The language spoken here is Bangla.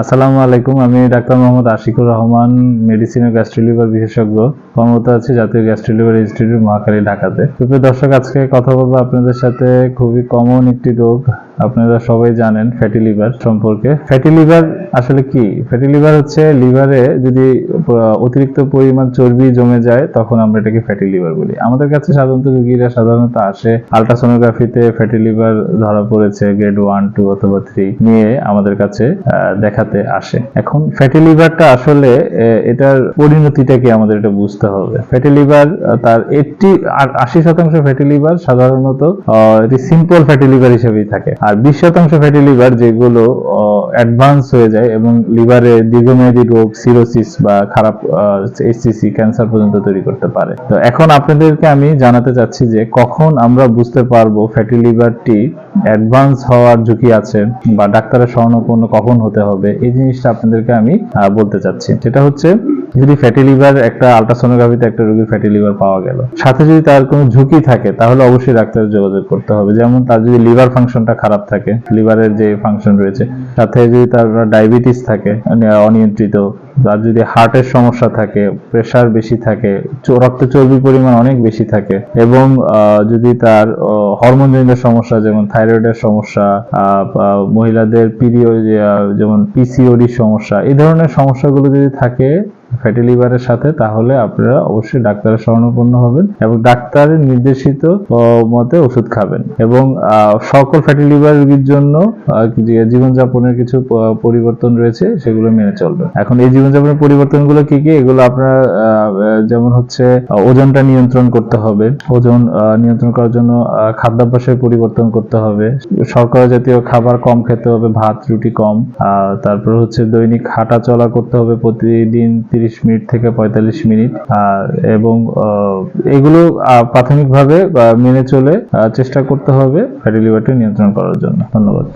আসসালামু আলাইকুম, আমি ডাক্তার মোহাম্মদ আশিকুর রহমান মেডিসিন ও গ্যাস্ট্রোলিভার বিশেষজ্ঞ। কর্মরত আছি জাতীয় গ্যাস্ট্রোলিভার ইনস্টিটিউট মহাকালী ঢাকাতে। দর্শক, আজকে কথা বলব আপনাদের সাথে খুবই কমন একটি রোগ আপনারা সবাই জানেন ফ্যাটি লিভার সম্পর্কে। ফ্যাটি লিভার আসলে কি? ফ্যাটি লিভার হচ্ছে লিভারে যদি অতিরিক্ত পরিমাণ চর্বি জমে যায়, তখন আমরা এটাকে ফ্যাটি লিভার বলি। আমাদের কাছে সাধারণত রোগীরা সাধারণত আসে আলট্রাসোনোগ্রাফিতে ফ্যাটি লিভার ধরা পড়েছে গ্রেড ওয়ান টু অথবা থ্রি নিয়ে আমাদের কাছে দেখাতে আসে। এখন ফ্যাটি লিভারটা আসলে এটার পরিণতিটাকে আমাদের এটা বুঝতে হবে। ফ্যাটি লিভার তার এইটটি আশি শতাংশ ফ্যাটি লিভার সাধারণত এটি সিম্পল ফ্যাটি লিভার হিসেবেই থাকে। আর বিশ শতাংশ ফ্যাটি লিভার যেগুলো অ্যাডভান্স হয়ে যায় এবং লিভারে দীর্ঘমেয়াদী রোগ সিরোসিস বা খারাপ এইচসিসি ক্যান্সার পর্যন্ত তৈরি করতে পারে। তো এখন আপনাদেরকে আমি জানাতে চাচ্ছি যে কখন আমরা বুঝতে পারব ফ্যাটি লিভারটি অ্যাডভান্স হওয়ার ঝুঁকি আছে বা ডাক্তারের শরণাপন্ন কখন হতে হবে, এই জিনিসটা আপনাদেরকে আমি বলতে চাচ্ছি। সেটা হচ্ছে যদি ফ্যাটি লিভার একটা আলট্রাসোনোগ্রাফিতে একটা রোগীর ফ্যাটি লিভার পাওয়া গেল, সাথে যদি তার কোনো ঝুঁকি থাকে, তাহলে অবশ্যই ডাক্তারের যোগাযোগ করতে হবে। যেমন তার যদি লিভার ফাংশনটা খারাপ থাকে লিভারের যে ফাংশন রয়েছে, সাথে যদি তার ডায়াবেটিস থাকে, অনিয়ন্ত্রিত তার যদি হার্টের সমস্যা থাকে প্রেশার বেশি থাকে রক্তে চর্বির পরিমাণ অনেক বেশি থাকে এবং যদি তার হরমোনজনিত সমস্যা যেমন থাইরয়েডের সমস্যা মহিলাদের পিরিয়ড যেমন পিসিওডি সমস্যা, এই ধরনের সমস্যাগুলো যদি থাকে ফ্যাটি লিভারের সাথে, তাহলে আপনারা অবশ্যই ডাক্তারের শরণাপন্ন হবেন এবং ডাক্তারের নির্দেশিত মতে ওষুধ খাবেন এবং সকল ফ্যাটি লিভার রোগীর জন্য জীবনযাপনের কিছু পরিবর্তন রয়েছে, সেগুলো মেনে চলবেন। এখন এই জীবনযাপনের পরিবর্তনগুলো কি কি? এগুলো আপনারা যেমন হচ্ছে ওজনটা নিয়ন্ত্রণ করতে হবে। ওজন নিয়ন্ত্রণ করার জন্য খাদ্যাভ্যাসের পরিবর্তন করতে হবে। শর্করা জাতীয় খাবার কম খেতে হবে, ভাত, রুটি কম। তারপর হচ্ছে দৈনিক হাঁটা চলা করতে হবে প্রতিদিন তিরিশ মিনিট থেকে পঁয়তাল্লিশ মিনিট। আর এবং এগুলো প্রাথমিকভাবে মেনে চলে চেষ্টা করতে হবে, ফ্যাটি লিভারটি নিয়ন্ত্রণ করার জন্য। ধন্যবাদ।